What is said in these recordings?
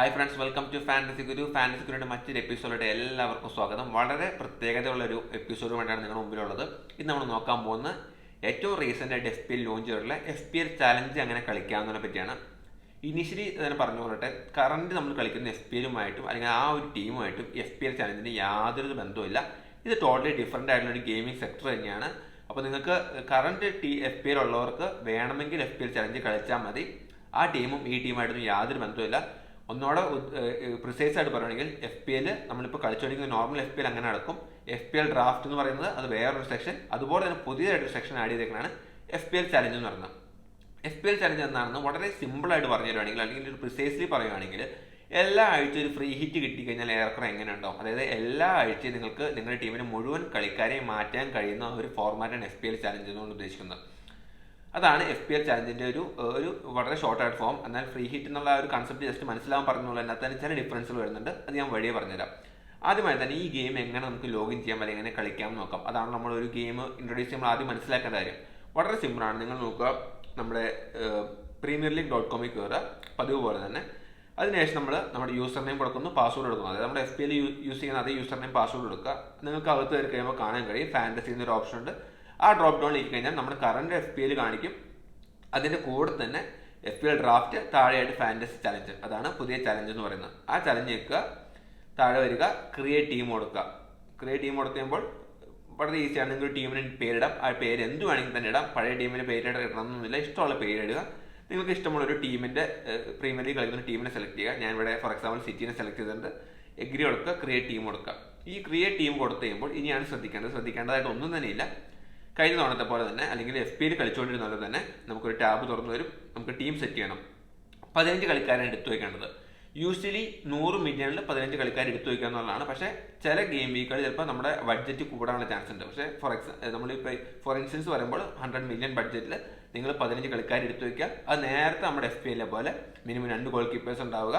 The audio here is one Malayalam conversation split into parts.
Hi friends welcome to fantasy Guru fantasy ഗുരുവിന്റെ മറ്റൊരു എപ്പിസോഡിലോട്ട് എല്ലാവർക്കും സ്വാഗതം. വളരെ പ്രത്യേകതയുള്ള ഒരു എപ്പിസോഡുമായിട്ടാണ് നിങ്ങളുടെ മുമ്പിലുള്ളത്. ഇന്ന് നമ്മൾ നോക്കാൻ പോകുന്ന ഏറ്റവും റീസെന്റ് ആയിട്ട് എഫ് പി എൽ ലോഞ്ച് ചെയ്തിട്ടുള്ള എഫ് പി എൽ ചാലഞ്ച് അങ്ങനെ കളിക്കാവുന്നതിനെ പറ്റിയാണ്. ഇനിഷ്യലി തന്നെ പറഞ്ഞു പോലെ കറണ്ട് നമ്മൾ കളിക്കുന്ന എഫ് പി എല്ലുമായിട്ടും അല്ലെങ്കിൽ ആ ഒരു ടീമുമായിട്ടും എഫ് പി എൽ ചാലഞ്ചിന് യാതൊരു ബന്ധവുമില്ല. ഇത് ടോട്ടലി ഡിഫറെന്റ് ആയിട്ടുള്ള ഒരു ഗെയിമിംഗ് സെക്ടർ തന്നെയാണ്. അപ്പോൾ നിങ്ങൾക്ക് current T F P L ഉള്ളവർക്ക് വേണമെങ്കിൽ എഫ് പി എൽ ചാലഞ്ച് കളിച്ചാൽ മതി. ആ ടീമും ഈ ടീമായിട്ടൊന്നും യാതൊരു ബന്ധവുമില്ല. ഒന്നുകൂടെ പ്രിസൈസ് ആയിട്ട് പറയുകയാണെങ്കിൽ എഫ് പി എൽ നമ്മളിപ്പോൾ കളിച്ചുകൊണ്ടിരിക്കുന്ന നോർമൽ എഫ് പി എൽ അങ്ങനെ നടക്കും. എഫ് പി എൽ ഡ്രാഫ്റ്റ് എന്ന് പറയുന്നത് അത് വേറൊരു സെക്ഷൻ അതുപോലെ തന്നെ പുതിയതായിട്ടൊരു സെക്ഷൻ ആഡ് ചെയ്തേക്കുന്നതാണ് എഫ് പി എൽ ചലഞ്ച് എന്ന് പറയുന്നത്. എഫ് പി എൽ ചലഞ്ച് എന്താണെന്ന് വളരെ സിമ്പിളായിട്ട് പറഞ്ഞു തരുവാണെങ്കിൽ അല്ലെങ്കിൽ ഒരു പ്രിസൈസ്ലി പറയുകയാണെങ്കിൽ എല്ലാ ആഴ്ചയും ഒരു ഫ്രീ ഹിറ്റ് കിട്ടിക്കഴിഞ്ഞാൽ ഏറെക്കുറെ എങ്ങനെ ഉണ്ടാവും? അതായത് എല്ലാ ആഴ്ചയും നിങ്ങൾക്ക് നിങ്ങളുടെ ടീമിന് മുഴുവൻ കളിക്കാരെയും മാറ്റാൻ കഴിയുന്ന ഒരു ഫോർമാറ്റാണ് എഫ് പി എൽ ചലഞ്ച് എന്നുകൊണ്ട് ഉദ്ദേശിക്കുന്നത്. അതാണ് എഫ് പി എൽ ചാലഞ്ചിന്റെ ഒരു ഒരു വളരെ ഷോർട്ട് ആയിട്ട് ഫോം എന്നാൽ ഫ്രീ ഹിറ്റ് എന്നുള്ള ഒരു കൺസെപ്റ്റ് ജസ്റ്റ് മനസ്സിലാവാൻ പറഞ്ഞുള്ളൂ അതിനകത്ത് തന്നെ ചില ഡിഫറൻസുകൾ വരുന്നുണ്ട്. അത് ഞാൻ വഴിയെ പറഞ്ഞുതരാം. ആദ്യമായി തന്നെ ഈ ഗെയിം എങ്ങനെ നമുക്ക് ലോഗിൻ ചെയ്യാം അല്ലെങ്കിൽ എങ്ങനെ കളിക്കാം നോക്കാം. അതാണ് നമ്മൾ ഒരു ഗെയിം ഇൻട്രൊഡ്യൂസ് ചെയ്യുമ്പോൾ ആദ്യം മനസ്സിലാക്കേണ്ട കാര്യം. വളരെ സിമ്പിളാണ് നിങ്ങൾ നോക്കുക നമ്മുടെ പ്രീമിയർ ലീഗ് ഡോട്ട് കോമിൽ കയറുക. പതിവ് പോലെ തന്നെ. അതിനുശേഷം നമ്മൾ നമ്മുടെ യൂസർ നെയിം കൊടുക്കുന്നു പാസ്വേഡ് കൊടുക്കുന്നു. അതായത് നമ്മുടെ എഫ് പി എൽ യൂസ് ചെയ്യുന്ന അതേ യൂസർ നെയിം പാസ്വേഡ് കൊടുക്കുക. നിങ്ങൾക്ക് അകത്ത് കയറി കഴിയുമ്പോൾ കാണാൻ കഴിയും. ഫാന്റസി എന്നൊരു ഓപ്ഷൻ ഉണ്ട്. ആ ഡ്രോപ്പ് ഡൗണിലേക്ക് കഴിഞ്ഞാൽ നമ്മുടെ കറണ്ട് എഫ് പി എൽ കാണിക്കും. അതിന്റെ കൂടെ തന്നെ എഫ് പി എൽ ഡ്രാഫ്റ്റ് താഴെയായിട്ട് ഫാന്റസി ചലഞ്ച് അതാണ് പുതിയ ചലഞ്ച് എന്ന് പറയുന്നത്. ആ ചലഞ്ച് വെക്കുക താഴെ വരിക ക്രിയേറ്റ് ടീം കൊടുക്കുക. ക്രിയേറ്റ് ടീം കൊടുക്കുമ്പോൾ വളരെ ഈസിയാണ് നിങ്ങൾ ടീമിന് പേരിടാം. ആ പേര് എന്ത് വേണമെങ്കിൽ തന്നെ ഇടാം. പഴയ ടീമിന് പേരിടാൻ ഇടണമെന്നില്ല. ഇഷ്ടമുള്ള പേരിടുക നിങ്ങൾക്ക് ഇഷ്ടമുള്ള ഒരു ടീമിന്റെ പ്രീമിയർ ലീഗ് കളിക്കുന്ന ടീമിനെ സെലക്ട് ചെയ്യുക. ഞാൻ ഇവിടെ ഫോർ എക്സാമ്പിൾ സിറ്റിനെ സെലക്ട് ചെയ്തിട്ടുണ്ട്. എഗ്രി കൊടുക്കുക ക്രിയേറ്റ് ടീം കൊടുക്കുക. ഈ ക്രിയേറ്റ് ടീം കൊടുത്തു കഴിയുമ്പോൾ ഇനിയാണ് ശ്രദ്ധിക്കേണ്ടത്. ശ്രദ്ധിക്കേണ്ടതായിട്ട് ഒന്നും തന്നെ ഇല്ല. കഴിഞ്ഞ തവണത്തെ പോലെ തന്നെ അല്ലെങ്കിൽ എഫ് പിയിൽ കളിച്ചുകൊണ്ടിരുന്ന പോലെ തന്നെ നമുക്കൊരു ടാബ് തുറന്നു വരും നമുക്ക് ടീം സെറ്റ് ചെയ്യണം. പതിനഞ്ച് കളിക്കാരെ എടുത്തു വയ്ക്കേണ്ടത്. യൂഷ്വലി നൂറ് മില്യണിൽ പതിനഞ്ച് കളിക്കാർ എടുത്തു വയ്ക്കുക എന്നുള്ളതാണ്. പക്ഷേ ചില ഗെയിം വീക്കുകൾ ചിലപ്പോൾ നമ്മുടെ ബഡ്ജറ്റ് കൂടാനുള്ള ചാൻസ് ഉണ്ട്. പക്ഷേ ഫോർ എക്സാ നമ്മളിപ്പോൾ ഫോർ ഇൻസ്റ്റൻസ് വരുമ്പോൾ ഹൺഡ്രഡ് മില്യൺ ബഡ്ജറ്റിൽ നിങ്ങൾ പതിനഞ്ച് കളിക്കാർ എടുത്തു വയ്ക്കുക. അത് നേരത്തെ നമ്മുടെ എഫ് പി എല്ലെ പോലെ മിനിമം രണ്ട് ഗോൾ കീപ്പേഴ്സ് ഉണ്ടാവുക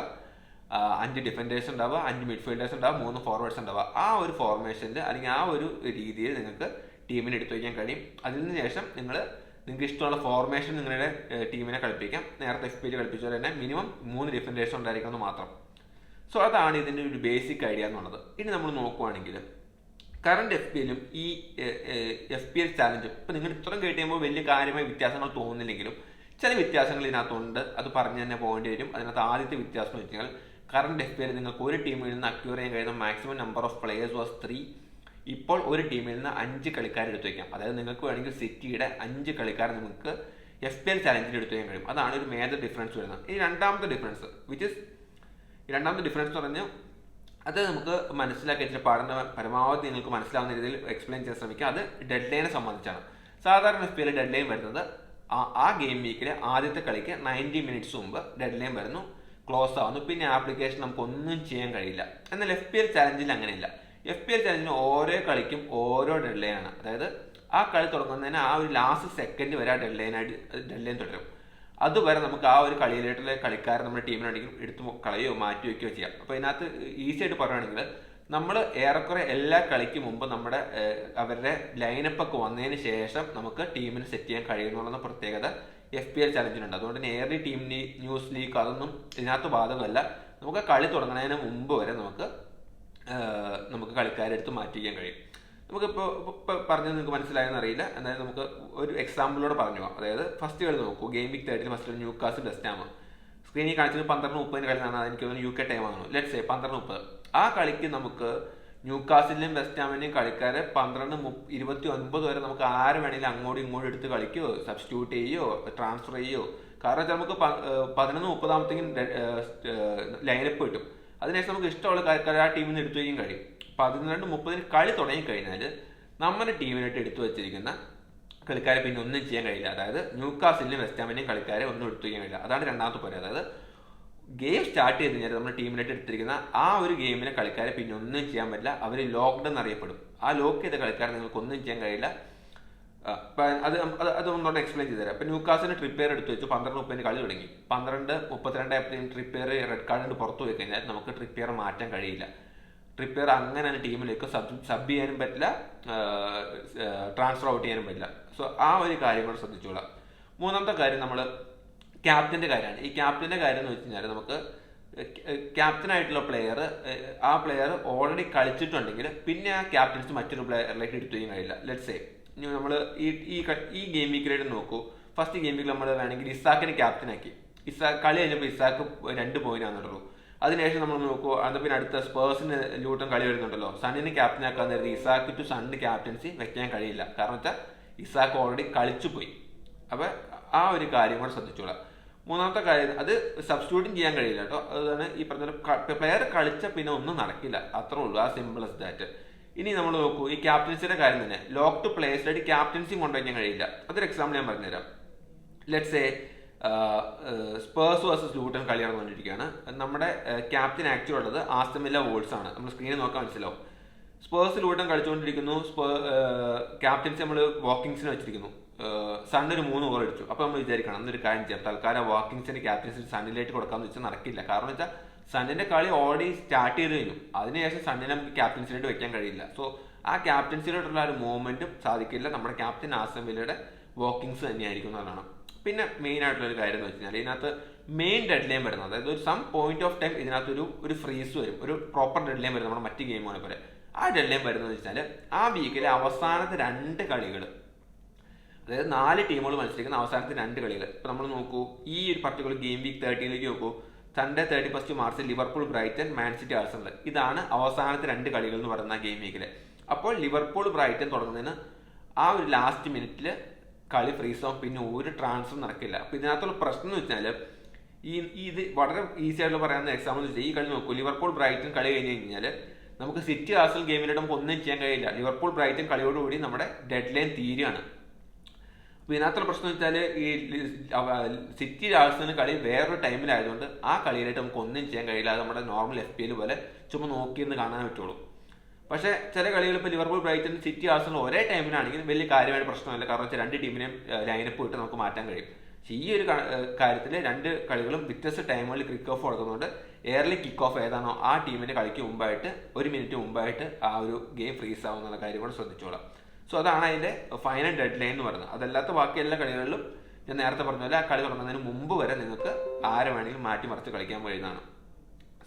അഞ്ച് ഡിഫൻഡേഴ്സ് ഉണ്ടാവുക അഞ്ച് മിഡ്ഫീൽഡേഴ്സ് ഉണ്ടാവുക മൂന്ന് ഫോർവേഡ്സ് ഉണ്ടാവുക. ആ ഒരു ഫോർമേഷനിൽ അല്ലെങ്കിൽ ആ ഒരു രീതിയിൽ നിങ്ങൾക്ക് ടീമിനെ എടുത്തു വയ്ക്കാൻ കഴിയും. അതിന് ശേഷം നിങ്ങൾ നിങ്ങൾക്ക് ഇഷ്ടമുള്ള ഫോർമേഷൻ നിങ്ങളുടെ ടീമിനെ കളിപ്പിക്കാം. നേരത്തെ എഫ് പോലെ തന്നെ മിനിമം മൂന്ന് ഡിഫൻഡേഴ്സ് ഉണ്ടായിരിക്കണം എന്ന് മാത്രം. സോ അതാണ് ഇതിന്റെ ഒരു ബേസിക് ഐഡിയ എന്നുള്ളത് ഇനി നമ്മൾ നോക്കുവാണെങ്കിൽ കറണ്ട് എഫ് പി എല്ലും ഈ എഫ് പി എൽ ചാലഞ്ചും ഇപ്പം നിങ്ങൾ ഇത്രയും കേട്ട് കഴിയുമ്പോൾ വലിയ കാര്യമായ വ്യത്യാസങ്ങൾ തോന്നുന്നില്ലെങ്കിലും ചില വ്യത്യാസങ്ങൾ ഇതിനകത്തുണ്ട്. അത് പറഞ്ഞു തന്നെ പോകേണ്ടി വരും. അതിനകത്ത് ആദ്യത്തെ വ്യത്യാസം എന്ന് വെച്ചാൽ കറണ്ട് എഫ് പി എൽ നിങ്ങൾക്ക് ഒരു ടീമിൽ നിന്ന് അക്യൂർ ചെയ്യാൻ കഴിയുന്ന maximum number of players was three ഇപ്പോൾ ഒരു ടീമിൽ നിന്ന് അഞ്ച് കളിക്കാർ എടുത്തു വയ്ക്കാം. അതായത് നിങ്ങൾക്ക് വേണമെങ്കിൽ സിറ്റിയുടെ അഞ്ച് കളിക്കാർ നിങ്ങൾക്ക് എഫ് പി എൽ ചാലഞ്ചിൽ എടുത്തു വയ്ക്കാൻ കഴിയും. അതാണ് ഒരു മേജർ ഡിഫറൻസ് വരുന്നത്. ഈ രണ്ടാമത്തെ ഡിഫറൻസ് വിച്ച് ഇസ് രണ്ടാമത്തെ ഡിഫറൻസ് എന്ന് പറഞ്ഞാൽ അത് നമുക്ക് മനസ്സിലാക്കി വെച്ചിട്ട് പാടുന്ന പരമാവധി നിങ്ങൾക്ക് മനസ്സിലാവുന്ന രീതിയിൽ എക്സ്പ്ലെയിൻ ചെയ്യാൻ ശ്രമിക്കുക അത് ഡെഡ് ലൈനെ സംബന്ധിച്ചാണ്. സാധാരണ F P L deadline വരുന്നത് ആ ഗെയിം വീക്കിലെ ആദ്യത്തെ കളിക്ക് നയന്റി മിനിറ്റ്സ് മുമ്പ് ഡെഡ് ലൈൻ വരുന്നു. ക്ലോസ് ആവുന്നു. പിന്നെ ആപ്ലിക്കേഷൻ നമുക്ക് ഒന്നും ചെയ്യാൻ കഴിയില്ല. എന്നാൽ എഫ് പി എൽ ചാലഞ്ചിൽ അങ്ങനെയില്ല. എഫ് പി എൽ ചാലഞ്ചിന് ഓരോ കളിക്കും ഓരോ ഡെഡ് ലൈനാണ് അതായത് ആ കളി തുടങ്ങുന്നതിന് ആ ഒരു ലാസ്റ്റ് സെക്കൻഡ് വരെ ആ ഡെഡ് ലൈനായിട്ട് ഡെഡ് തുടരും. അതുവരെ നമുക്ക് ആ ഒരു കളിയിലായിട്ടുള്ള കളിക്കാരെ നമ്മുടെ ടീമിനാണെങ്കിൽ എടുത്ത് കളയോ മാറ്റി വയ്ക്കുകയോ ചെയ്യാം. അപ്പോൾ ഇതിനകത്ത് ഈസി ആയിട്ട് പറയുകയാണെങ്കിൽ നമ്മൾ ഏറെക്കുറെ എല്ലാ കളിക്ക് മുമ്പ് നമ്മുടെ അവരുടെ ലൈനപ്പൊക്കെ വന്നതിന് ശേഷം നമുക്ക് ടീമിന് സെറ്റ് ചെയ്യാൻ കഴിയുന്നുള്ള പ്രത്യേകത എഫ് പി എൽ ചലഞ്ചിനുണ്ട് അതുകൊണ്ട് തന്നെ ഏറി ടീം ന്യൂസ് ലീഗ് അതൊന്നും ഇതിനകത്ത് ബാധകമല്ല. നമുക്ക് കളി തുടങ്ങുന്നതിന് മുമ്പ് വരെ നമുക്ക് നമുക്ക് കളിക്കാരെ എടുത്ത് മാറ്റിക്കാൻ കഴിയും. നമുക്കിപ്പോൾ ഇപ്പോൾ പറഞ്ഞത് നിങ്ങൾക്ക് മനസ്സിലായെന്ന് അറിയില്ല. എന്നാലും നമുക്ക് ഒരു എക്സാമ്പിളോട് പറഞ്ഞു പോകാം അതായത് ഫസ്റ്റ് കളി നോക്കൂ. ഗെയിം വീക്ക് തേർട്ടിൽ ഫസ്റ്റ് ന്യൂ കാസ് ഡെസ്റ്റാമ് സ്ക്രീനിൽ കാണിച്ചത് പന്ത്രണ്ട് മുപ്പതിന് കളി നടന്നത് എനിക്ക് തോന്നുന്നു യു കെ ടൈം ആണോ ലെറ്റ്സ് സേ പന്ത്രണ്ട് മുപ്പത്. ആ കളിക്ക് നമുക്ക് ന്യൂ കാസിലെയും വെസ്റ്റാമിനെയും കളിക്കാരെ പന്ത്രണ്ട് ഇരുപത്തി ഒൻപത് വരെ നമുക്ക് ആര് വേണമെങ്കിലും അങ്ങോട്ടും ഇങ്ങോട്ടും എടുത്ത് കളിക്കുകയോ സബ്സ്റ്റിറ്റ്യൂട്ട് ചെയ്യുകയോ ട്രാൻസ്ഫർ ചെയ്യുകയോ കാരണം വെച്ചാൽ നമുക്ക് പതിനൊന്ന് മുപ്പതാമത്തേക്കും ലൈനപ്പ് കിട്ടും. അതിനുശേഷം നമുക്ക് ഇഷ്ടമുള്ള കളിക്കാർ ആ ടീമിൽ നിന്ന് എടുത്തു വയ്ക്കാൻ കഴിയും. പതിനെണ്ട് മുപ്പതിന് കളി തുടങ്ങി കഴിഞ്ഞാൽ നമ്മുടെ ടീമിനായിട്ട് എടുത്തു വെച്ചിരിക്കുന്ന കളിക്കാരെ പിന്നെ ഒന്നും ചെയ്യാൻ കഴിയില്ല. അതായത് ന്യൂക്കാസിലും വെസ്റ്റാമിനെയും കളിക്കാരെ ഒന്നും എടുത്തു വയ്ക്കാൻ കഴിയില്ല. അതാണ് രണ്ടാമത്തെ പോലെ അതായത് ഗെയിം സ്റ്റാർട്ട് ചെയ്ത് കഴിഞ്ഞാൽ നമ്മുടെ ടീമിനായിട്ട് എടുത്തിരിക്കുന്ന ആ ഒരു ഗെയിമിലെ കളിക്കാരെ പിന്നെ ഒന്നും ചെയ്യാൻ പറ്റില്ല. അവർ ലോക്ക്ഡ് എന്നറിയപ്പെടും. ആ ലോക്ക് ചെയ്ത കളിക്കാരെ നിങ്ങൾക്ക് ഒന്നും ചെയ്യാൻ കഴിയില്ല. അത് അത് ഒന്നുകൊണ്ട് എക്സ്പ്ലെയിൻ ചെയ്തു തരാം ഇപ്പം ന്യൂക്കാസിന് ട്രിപ്പയർ എടുത്ത് വെച്ചു. പന്ത്രണ്ട് മുപ്പതിന് കളി തുടങ്ങി. പന്ത്രണ്ട് മുപ്പത്തിരണ്ട് ആയപ്പോഴത്തേക്കും ട്രിപ്പയർ റെഡ് കാർഡ് പുറത്തു പോയി കഴിഞ്ഞാൽ നമുക്ക് ട്രിപ്പയർ മാറ്റാൻ കഴിയില്ല. ട്രിപ്പയർ അങ്ങനെ ടീമിലേക്ക് സബ് സബ് ചെയ്യാനും പറ്റില്ല ട്രാൻസ്ഫർ ഔട്ട് ചെയ്യാനും പറ്റില്ല. സോ ആ ഒരു കാര്യം കൂടെ ശ്രദ്ധിച്ചോളാം. മൂന്നാമത്തെ കാര്യം നമ്മൾ ക്യാപ്റ്റന്റെ കാര്യമാണ്. ഈ ക്യാപ്റ്റന്റെ കാര്യം എന്ന് വെച്ച് കഴിഞ്ഞാൽ നമുക്ക് ക്യാപ്റ്റനായിട്ടുള്ള പ്ലെയർ ആ പ്ലെയർ ഓൾറെഡി കളിച്ചിട്ടുണ്ടെങ്കിൽ പിന്നെ ആ ക്യാപ്റ്റൻസ് മറ്റൊരു പ്ലെയറിലേക്ക് എടുത്തു കഴിയില്ല. ലെറ്റ് സേ ഇനി നമ്മൾ ഈ ഈ ഈ ഗെയിം വീക്കിലായിട്ട് നോക്കൂ. ഫസ്റ്റ് ഗെയിം വീക്കിൽ നമ്മൾ വേണമെങ്കിൽ ഇസാക്കിനെ ക്യാപ്റ്റനാക്കി ഇസാ കളി കഴിഞ്ഞപ്പോൾ ഇസാക്ക് രണ്ട് പോയിന്റ് ആണെന്നുള്ളൂ അതിനുശേഷം നമ്മൾ നോക്കൂ അത് പിന്നെ അടുത്ത സ്പേഴ്സിന് ലൂട്ടം കളി വരുന്നുണ്ടല്ലോ. സണ്ണിന് ക്യാപ്റ്റൻ ആക്കാൻ നേരത്തെ ഇസാക്ക് ടു സണ്ണിന് ക്യാപ്റ്റൻസി വെക്കാൻ കഴിയില്ല. കാരണം വെച്ചാൽ ഇസാക്ക് ഓൾറെഡി കളിച്ചു പോയി. അപ്പോൾ ആ ഒരു കാര്യം കൂടെ ശ്രദ്ധിച്ചോളാം. മൂന്നാമത്തെ കാര്യം അത് സബ്സ്റ്റിറ്റ്യൂട്ടും ചെയ്യാൻ കഴിയില്ല കേട്ടോ. അതാണ് ഈ പറഞ്ഞ പ്ലെയർ കളിച്ച പിന്നെ ഒന്നും നടക്കില്ല. അത്രേ ഉള്ളൂ. ആ സിമ്പിൾ ദാറ്റ് ഇനി നമ്മൾ നോക്കൂ ഈ ക്യാപ്റ്റൻസിയുടെ കാര്യം തന്നെ. ലോക്ക് ടു പ്ലേസിലായിട്ട് ക്യാപ്റ്റൻസിയും കൊണ്ടുവയ്ക്കാൻ കഴിയില്ല. അതൊരു എക്സാമ്പിൾ ഞാൻ പറഞ്ഞുതരാം. Let's a Spurs versus Luton കളി നടന്നുകൊണ്ടിരിക്കുകയാണ് നമ്മുടെ ക്യാപ്റ്റൻ ആക്ച്വൽ ഉള്ളത് ആസ്തമില്ല വോൾസ് ആണ്. നമ്മൾ സ്ക്രീനിൽ നോക്കാൻ മനസ്സിലാവും. Spurs Luton കളിച്ചുകൊണ്ടിരിക്കുന്നു. ക്യാപ്റ്റൻസി നമ്മൾ വാക്കിങ്സിന് വെച്ചിരിക്കുന്നു. സൺ ഒരു മൂന്ന് ഓവർ അടിച്ചു. അപ്പോൾ നമ്മൾ വിചാരിക്കണം എന്നൊരു കാര്യം ചെയ്യാം. തൽക്കാലം വാക്കിങ്സിന് ക്യാപ്റ്റൻസിന് സണ്ണിലേക്ക് കൊടുക്കാമെന്ന് വെച്ചാൽ നടക്കില്ല. കാരണം വെച്ചാൽ സണ്ണിന്റെ കളി ഓൾറെഡി സ്റ്റാർട്ട് ചെയ്ത് കഴിഞ്ഞു. അതിനുശേഷം സണ്ണിനെ നമുക്ക് ക്യാപ്റ്റൻസിലോട്ട് വെക്കാൻ കഴിയില്ല. സോ ആ ക്യാപ്റ്റൻസിലോട്ടുള്ള ഒരു മൂവ്മെന്റും സാധിക്കില്ല. നമ്മുടെ ക്യാപ്റ്റൻ ആസം വില്ലയുടെ വാക്കിങ്സ് തന്നെയായിരിക്കും എന്നുള്ളതാണ് പിന്നെ മെയിൻ ആയിട്ടുള്ള ഒരു കാര്യം എന്ന് വെച്ചാൽ ഇതിനകത്ത് മെയിൻ ഡെഡ് ലൈൻ വരുന്നത്. അതായത് ഒരു സം പോയിന്റ് ഓഫ് ടൈം ഇതിനകത്ത് ഒരു ഒരു ഫ്രീസ് വരും. ഒരു പ്രോപ്പർ ഡെഡ് ലൈൻ വരും നമ്മുടെ മറ്റ് ഗെയിമുകളെ പോലെ ആ ഡെഡ് ലൈൻ വരുന്നത് വെച്ചാൽ ആ വീക്കിലെ അവസാനത്തെ രണ്ട് കളികൾ അതായത് നാല് ടീമുകൾ മത്സരിക്കുന്ന അവസാനത്തെ രണ്ട് കളികൾ ഇപ്പൊ നമ്മൾ നോക്കൂ ഈ ഒരു പർട്ടിക്കുലർ ഗെയിം വീക്ക് തേർട്ടിയിലേക്ക് നോക്കൂ. Sunday thirty first March Liverpool Brighton Man City Arsenal. ഇതാണ് അവസാനത്തെ രണ്ട് കളികൾ എന്ന് പറയുന്ന ഗെയിം വീക്കിൽ അപ്പോൾ ലിവർപൂൾ ബ്രൈറ്റൺ തുടങ്ങുന്നതിന് ആ ഒരു ലാസ്റ്റ് മിനിറ്റിൽ കളി ഫ്രീസ് ആവും. പിന്നെ ഒരു ട്രാൻസ്ഫർ നടക്കില്ല. അപ്പൊ ഇതിനകത്തുള്ള പ്രശ്നം എന്ന് വെച്ചാൽ ഈ ഇത് വളരെ ഈസി ആയിട്ട് പറയാവുന്ന എക്സാമ്പിൾ വെച്ചാൽ ഈ കളി നോക്കൂ. ലിവർപൂൾ ബ്രൈറ്റൺ കളി കഴിഞ്ഞ് കഴിഞ്ഞാൽ നമുക്ക് സിറ്റി ആഴ്സണൽ ഗെയിമിലൂടെ നമുക്ക് ഒന്നും ചെയ്യാൻ കഴിയില്ല. ലിവർപൂൾ ബ്രൈറ്റൺ കളിയോടുകൂടി നമ്മുടെ ഡെഡ് ലൈൻ തീരുകയാണ്. അപ്പൊ ഇതിനകത്തുള്ള പ്രശ്നം വെച്ചാൽ ഈ സിറ്റി രാജസ്ഥാന് കളി വേറൊരു ടൈമിലായതുകൊണ്ട് ആ കളിയിലായിട്ട് നമുക്ക് ഒന്നും ചെയ്യാൻ കഴിയില്ല. നമ്മുടെ നോർമൽ എഫ് പി എൽ പോലെ ചുമ്മാ നോക്കിയിരുന്ന് കാണാൻ പറ്റുള്ളൂ. പക്ഷേ ചില കളികൾ ഇപ്പോൾ ലിവർപൂൾ ബ്രൈറ്റൺ സിറ്റി ആഴ്സണൽ ഒരേ ടൈമിലാണെങ്കിൽ വലിയ കാര്യമായ പ്രശ്നമല്ല. കാരണം വെച്ചാൽ രണ്ട് ടീമിനെയും ലൈനപ്പ് ഇട്ട് നമുക്ക് മാറ്റാൻ കഴിയും. ഈ ഒരു കാര്യത്തിൽ രണ്ട് കളികളും വ്യത്യസ്ത ടൈമുകളിൽ കിക്ക് ഓഫ് കൊടുക്കുന്നതുകൊണ്ട് എയർലി കിക്ക് ഓഫ് ഏതാണോ ആ ടീമിന്റെ കളിക്ക് മുമ്പായിട്ട് ഒരു മിനിറ്റ് മുമ്പായിട്ട് ആ ഒരു ഗെയിം ഫ്രീസ് ആവുന്ന കാര്യം കൂടെ ശ്രദ്ധിച്ചോളാം. സോ അതാണ് അതിന്റെ ഫൈനൽ ഡെഡ് ലൈൻ എന്ന് പറയുന്നത്. അതല്ലാത്ത ബാക്കി എല്ലാ കളികളിലും ഞാൻ നേരത്തെ പറഞ്ഞ പോലെ ആ കളി തുടങ്ങുന്നതിന് മുമ്പ് വരെ നിങ്ങൾക്ക് ആരെ വേണമെങ്കിലും മാറ്റി മറിച്ച് കളിക്കാൻ കഴിയുന്നതാണ്.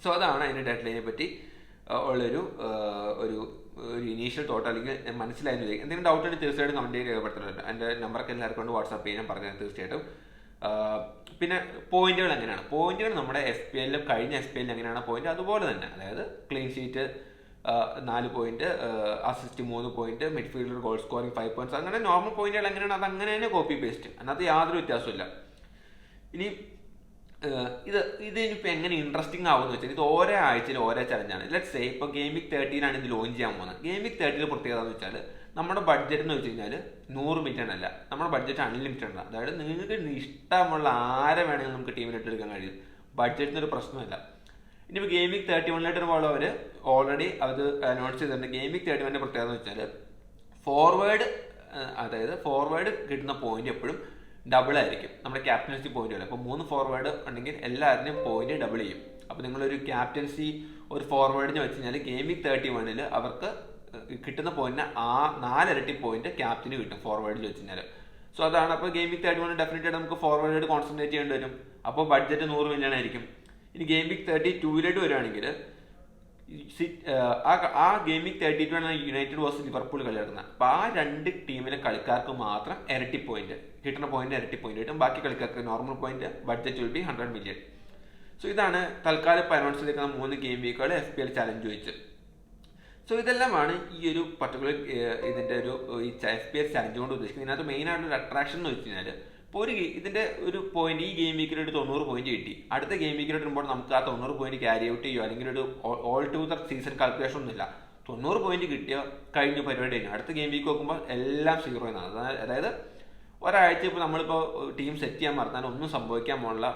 സോ അതാണ് അതിന്റെ ഡെഡ് ലൈനെ പറ്റി ഉള്ളൊരു ഒരു ഒരു ഇനീഷ്യൽ തോട്ട് അല്ലെങ്കിൽ മനസ്സിലായി എന്തെങ്കിലും ഡൗട്ട് ഉണ്ടെങ്കിൽ തീർച്ചയായിട്ടും കമന്റ് ചെയ്ത് രേഖപ്പെടുത്തുന്നുണ്ട് എന്റെ നമ്പറൊക്കെ എല്ലാവർക്കും കൊണ്ട് വാട്സാപ്പ് ചെയ്യാൻ പറഞ്ഞത് തീർച്ചയായിട്ടും. പിന്നെ പോയിന്റുകൾ എങ്ങനെയാണ്? പോയിന്റുകൾ നമ്മുടെ എസ് പി എല്ലിലും കഴിഞ്ഞ എസ് പി എല്ലിൽ എങ്ങനെയാണ് പോയിന്റ് അതുപോലെ തന്നെ അതായത് ക്ലീൻ ഷീറ്റ് നാല് പോയിന്റ് അസിസ്റ്റ് മൂന്ന് point midfielder goal scoring five points അങ്ങനെ നോർമൽ പോയിന്റുകൾ എങ്ങനെയാണ്? അത് അങ്ങനെ തന്നെ കോപ്പി പേസ്റ്റ് അതിനകത്ത് യാതൊരു വ്യത്യാസമില്ല ഇനി ഇത് ഇത് ഇനിയിപ്പോൾ എങ്ങനെ ഇൻട്രസ്റ്റിംഗ് ആവുമെന്ന് വെച്ചാൽ ഇത് ഓരോ ആഴ്ചയിൽ ഓരോ ചലഞ്ചാണ് ലെറ്റ് സേ ഇപ്പോൾ ഗെയിമിക് തേർട്ടീനാണ് ഇത് ലോഞ്ച് ചെയ്യാൻ പോകുന്നത്. ഗെയിമിക് തേർട്ടീന്റെ പ്രത്യേകത എന്ന് വെച്ചാൽ നമ്മുടെ ബഡ്ജറ്റ് എന്ന് വെച്ച് കഴിഞ്ഞാൽ നൂറ് മില്യൺ അല്ല. നമ്മുടെ ബഡ്ജറ്റ് അൺലിമിറ്റഡ് ആണ്. അതായത് നിങ്ങൾക്ക് ഇഷ്ടമുള്ള ആരെ വേണമെങ്കിലും നമുക്ക് ടീമിൽ ഇട്ടെടുക്കാൻ കഴിയും. ബഡ്ജറ്റിന് ഒരു പ്രശ്നമില്ല ഇനിയിപ്പോൾ ഗെയിമിംഗ് തേർട്ടി വണ്ണിലായിട്ട് വരുമ്പോൾ അവർ ഓൾറെഡി അത് അനൗൺസ് ചെയ്തിട്ടുണ്ട്. ഗെയിമിംഗ് തേർട്ടി വണ്ണിന്റെ പ്രത്യേകത എന്ന് വെച്ചാൽ ഫോർവേഡ് അതായത് ഫോർവേഡ് കിട്ടുന്ന പോയിന്റ് എപ്പോഴും ഡബിൾ ആയിരിക്കും. നമ്മുടെ ക്യാപ്റ്റൻസി പോയിന്റ് പോയിന്റുകൾ അപ്പോൾ മൂന്ന് ഫോർവേഡ് ഉണ്ടെങ്കിൽ എല്ലാവരുടെയും പോയിന്റ് ഡബിൾ ചെയ്യും. അപ്പോൾ നിങ്ങളൊരു ക്യാപ്റ്റൻസി ഒരു ഫോർവേഡിന് വെച്ച് കഴിഞ്ഞാൽ ഗെയിമിംഗ് തേർട്ടി വണ്ണിൽ അവർക്ക് കിട്ടുന്ന പോയിന്റിന് ആ നാലിരട്ടി പോയിന്റ് ക്യാപ്റ്റന് കിട്ടും ഫോർവേഡിൽ വെച്ച് കഴിഞ്ഞാൽ സോ അതാണ് അപ്പോൾ ഗെയിമിംഗ് തേർട്ടി വൺ ഡെഫിനറ്റ് നമുക്ക് ഫോർവേഡ് കോൺസെൻട്രേറ്റ് ചെയ്യേണ്ടി വരും. അപ്പോൾ ബഡ്ജറ്റ് നൂറ് മില്യൺ ആയിരിക്കും. ഇനി ഗെയിം വിക്ക് തേർട്ടി ടൂവിലേക്ക് വരികയാണെങ്കിൽ സി- ആ ഗെയിം വിക്ക് തേർട്ടി ടു ആണ് യുണൈറ്റഡ് വേഴ്സസ് ലിവർപൂൾ കളി നടക്കുന്നത്. അപ്പോൾ ആ രണ്ട് ടീമിലെ കളിക്കാർക്ക് മാത്രം ഇരട്ടി പോയിന്റ് കിട്ടുന്ന പോയിന്റ് ഇരട്ടി പോയിന്റ് കിട്ടും. ബാക്കി കളിക്കാർക്ക് normal point budget will be hundred million so ഇതാണ് തൽക്കാലം അനൗൺസ് മൂന്ന് ഗെയിം വീക്കുകൾ എഫ് പി എൽ ചലഞ്ച് വെച്ച്. സോ ഇതെല്ലാമാണ് ഈ ഒരു പർട്ടിക്കുലർ ഇതിന്റെ ഒരു ഈ എഫ് പി എൽ ചലഞ്ച് കൊണ്ട് ഉദ്ദേശിക്കുന്നത്. ഇതിനകത്ത് മെയിൻ ആയിട്ടുള്ള ഒരു അട്രാക്ഷൻ എന്ന് വെച്ച് കഴിഞ്ഞാൽ ഒരു ഇതിന്റെ ഒരു പോയിന്റ് ഈ ഗെയിം വീക്കിൽ ഒരു തൊണ്ണൂറ് പോയിന്റ് കിട്ടി. അടുത്ത ഗെയിം വീക്കിൽ വരുമ്പോൾ നമുക്ക് ആ തൊണ്ണൂറ് പോയിന്റ് ക്യാരി ഔട്ട് ചെയ്യുമോ അല്ലെങ്കിൽ ഒരു ഓൾ ടുഗദർ സീസൺ കാൽക്കുലേഷൻ ഒന്നുമില്ല. തൊണ്ണൂറ് പോയിന്റ് കിട്ടിയ കഴിഞ്ഞ പരിപാടി കഴിഞ്ഞു. അടുത്ത ഗെയിം വീക്ക് നോക്കുമ്പോൾ എല്ലാം സീറോ എന്നാണ്. അതായത് ഒരാഴ്ച ഇപ്പോൾ നമ്മളിപ്പോൾ ടീം സെറ്റ് ചെയ്യാൻ മറന്നാൽ ഒന്നും സംഭവിക്കാൻ പോലുള്ള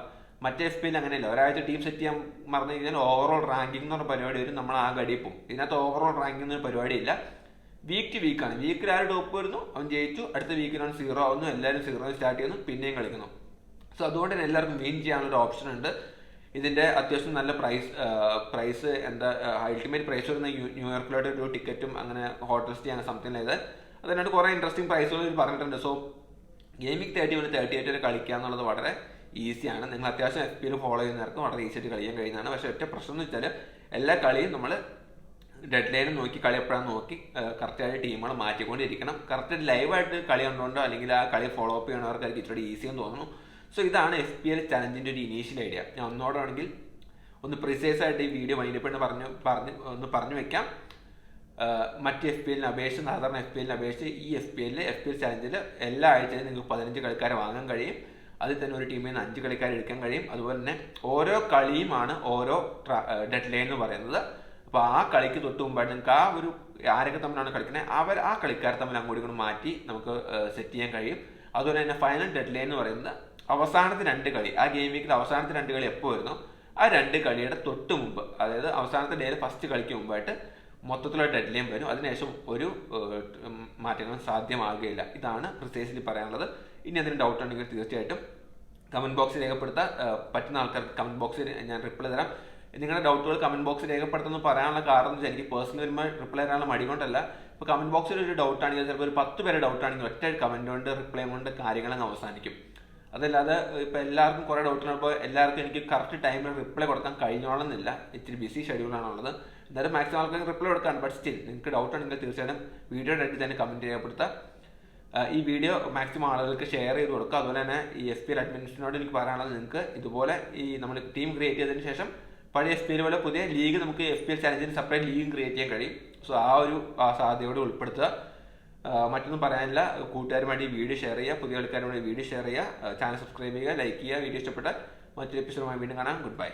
മറ്റേ എഫ് പിയിൽ അങ്ങനെയല്ല. ഒരാഴ്ച ടീം സെറ്റ് ചെയ്യാൻ മറന്നു കഴിഞ്ഞാൽ ഓവറോൾ റാങ്കിങ് എന്ന് പറഞ്ഞ പരിപാടി വരും. നമ്മൾ ആ ഗടിപ്പും ഇതിനകത്ത് ഓവറോൾ റാങ്കിങ് എന്നൊരു പരിപാടിയില്ല വീക്ക് ടു വീക്കാണ് വീക്കിൽ ആര് ടോപ്പ് വരുന്നു? അവൻ ജയിച്ചു. അടുത്ത വീക്കിലാണ് സീറോ ആവുന്നു. എല്ലാവരും സീറോ സ്റ്റാർട്ട് ചെയ്യുന്നു. പിന്നെയും കളിക്കുന്നു. സോ അതുകൊണ്ട് തന്നെ എല്ലാവർക്കും വിൻ ചെയ്യാനുള്ള ഒരു ഓപ്ഷൻ ഉണ്ട്. ഇതിന്റെ അത്യാവശ്യം നല്ല പ്രൈസ് പ്രൈസ് എന്താ അൾട്ടിമേറ്റ് പ്രൈസ് വരുന്ന ന്യൂ- ന്യൂയോർക്കിലോട്ട് ഒരു ടിക്കറ്റും അങ്ങനെ ഹോട്ടൽ സ്റ്റേ അങ്ങനെ സംതിങ് ചെയ്ത് അതിനായിട്ട് കുറേ ഇൻട്രസ്റ്റിംഗ് പ്രൈസുകൾ ഇത് പറഞ്ഞിട്ടുണ്ട്. So gaming thirty one thirty eight വരെ കളിക്കുക എന്നുള്ളത് വളരെ ഈസിയാണ് നിങ്ങൾ അത്യാവശ്യം എഫ് പി എൽ ഫോളോ ചെയ്യുന്നവർക്ക് വളരെ ഈസി ആയിട്ട് കളിക്കാൻ കഴിയുന്നതാണ്. പക്ഷേ ഒറ്റ പ്രശ്നം എന്ന് വെച്ചാൽ എല്ലാ കളിയും നമ്മൾ ഡെഡ് ലൈനും നോക്കി കളി എപ്പോഴാണ് നോക്കി കറക്റ്റായിട്ട് ടീമുകൾ മാറ്റിക്കൊണ്ടിരിക്കണം. കറക്റ്റ് ലൈവായിട്ട് കളി കണ്ടുകൊണ്ടോ അല്ലെങ്കിൽ ആ കളി ഫോളോ അപ്പ് ചെയ്യണവർക്കായിരിക്കും ഇച്ചിരി എന്ന് തോന്നുന്നു സോ ഇതാണ് എഫ് പി എൽ ചലഞ്ചിന്റെ ഒരു ഇനീഷ്യൽ ഐഡിയ ഞാൻ ഒന്നോടാണെങ്കിൽ ഒന്ന് പ്രിസൈസ് ആയിട്ട് ഈ വീഡിയോ വൈകിട്ട് പറഞ്ഞു പറഞ്ഞു ഒന്ന് പറഞ്ഞു വെക്കാം. മറ്റ് എഫ് പി എല്ലിനെ അപേക്ഷിച്ച് സാധാരണ എഫ് പി എല്ലിനെ അപേക്ഷിച്ച് ഈ എഫ് പി എല്ലിൽ എഫ് പി എൽ ചലഞ്ചിൽ എല്ലാ ആഴ്ചയിലും നിങ്ങൾക്ക് പതിനഞ്ച് കളിക്കാരെ വാങ്ങാൻ കഴിയും. അതിൽ തന്നെ ഒരു ടീമിൽ നിന്ന് അഞ്ച് കളിക്കാരെ എടുക്കാൻ കഴിയും. അതുപോലെ തന്നെ ഓരോ കളിയുമാണ് ഓരോ ഡെഡ് ലൈൻ എന്ന് പറയുന്നത്. അപ്പോൾ ആ കളിക്ക് തൊട്ട് മുമ്പായിട്ട് നിങ്ങൾക്ക് ആ ഒരു ആരൊക്കെ തമ്മിലാണ് കളിക്കുന്നത് അവർ ആ കളിക്കാർ തമ്മിൽ അങ്ങോട്ടും കൂടി മാറ്റി നമുക്ക് സെറ്റ് ചെയ്യാൻ കഴിയും. അതുപോലെ തന്നെ ഫൈനൽ ഡെഡ് ലൈൻ എന്ന് പറയുന്നത് അവസാനത്തെ രണ്ട് കളി. ആ ഗെയിം വീക്കിൽ അവസാനത്തെ രണ്ട് കളി എപ്പോൾ വരുന്നു ആ രണ്ട് കളിയുടെ തൊട്ട് മുമ്പ് അതായത് അവസാനത്തെ ഡേയിൽ ഫസ്റ്റ് കളിക്ക് മുമ്പായിട്ട് മൊത്തത്തിലുള്ള ഡെഡ് ലൈൻ വരും. അതിനുശേഷം ഒരു മാറ്റങ്ങളും സാധ്യമാകുകയില്ല. ഇതാണ് പ്രിസൈസ്ലി പറയാനുള്ളത്. ഇനി അതിന് ഡൗട്ട് ഉണ്ടെങ്കിൽ തീർച്ചയായിട്ടും കമന്റ് ബോക്സിൽ രേഖപ്പെടുത്താൻ പറ്റുന്ന ആൾക്കാർക്ക് കമന്റ് ബോക്സിൽ ഞാൻ റിപ്ലൈ തരാം. നിങ്ങളുടെ ഡൗട്ടുകൾ കമന്റ് ബോക്സിൽ രേഖപ്പെടുത്തുന്നു പറയാനുള്ള കാരണം എന്ന് വെച്ചാൽ എനിക്ക് പേഴ്സണൽ വരുമ്പോൾ റിപ്ലൈ തരാനുള്ള മടി കൊണ്ടല്ല. ഇപ്പോൾ കമന്റ് ബോക്സിൽ ഒരു ഡൗട്ട് ആണെങ്കിൽ ചിലപ്പോൾ ഒരു പത്ത് പേരെ ഡൗട്ട് ആണെങ്കിൽ ഒറ്റ കമന്റ് കൊണ്ട് റിപ്ലൈ കൊണ്ട് കാര്യങ്ങളങ്ങ് അവസാനിക്കും. അതല്ലാതെ ഇപ്പോൾ എല്ലാവർക്കും കുറേ ഡൗട്ടുള്ളപ്പോൾ എല്ലാവർക്കും എനിക്ക് കറക്റ്റ് ടൈമിൽ റിപ്ലൈ കൊടുക്കാൻ കഴിഞ്ഞോളന്നില്ല. ഇത്തിരി ബിസി ഷെഡ്യൂളാണുള്ളത് എന്നാലും മാക്സിമം ആൾക്കാർക്ക് റിപ്ലൈ കൊടുക്കാൻ ബട്ട് സ്റ്റിൽ നിങ്ങൾക്ക് ഡൗട്ട് ഉണ്ടെങ്കിൽ തീർച്ചയായും വീഡിയോയുടെ ആയിട്ട് തന്നെ കമന്റ് ചെയ്യപ്പെടുത്താം ഈ വീഡിയോ മാക്സിമം ആളുകൾക്ക് ഷെയർ ചെയ്ത് കൊടുക്കുക. അതുപോലെ തന്നെ ഈ എസ് പി എൽ അഡ്മിനിസ്ട്രേഷനോട് എനിക്ക് പറയാനുള്ളത് നിങ്ങൾക്ക് ഇതുപോലെ ഈ നമ്മൾ ടീം ക്രിയേറ്റ് ചെയ്തതിന് ശേഷം പഴയ എഫ് പി എൽ പോലെ പുതിയ ലീഗ് നമുക്ക് എഫ് പി എൽ ചാലഞ്ചിന് സെപ്പറേറ്റ് ലീഗും ക്രിയേറ്റ് ചെയ്യാൻ കഴിയും. സോ ആ ഒരു സാധ്യതയോട് ഉൾപ്പെടുത്തുക. മറ്റൊന്നും പറയാനില്ല. കൂട്ടുകാരുമായി വീഡിയോ ഷെയർ ചെയ്യുക. പുതിയ കളിക്കാരുമായി വീഡിയോ ഷെയർ ചെയ്യുക. ചാനൽ സബ്സ്ക്രൈബ് ചെയ്യുക. ലൈക്ക് ചെയ്യുക. വീഡിയോ ഇഷ്ടപ്പെട്ടാൽ മറ്റൊരു എപ്പിസോഡുമായി വീണ്ടും കാണാം. Good bye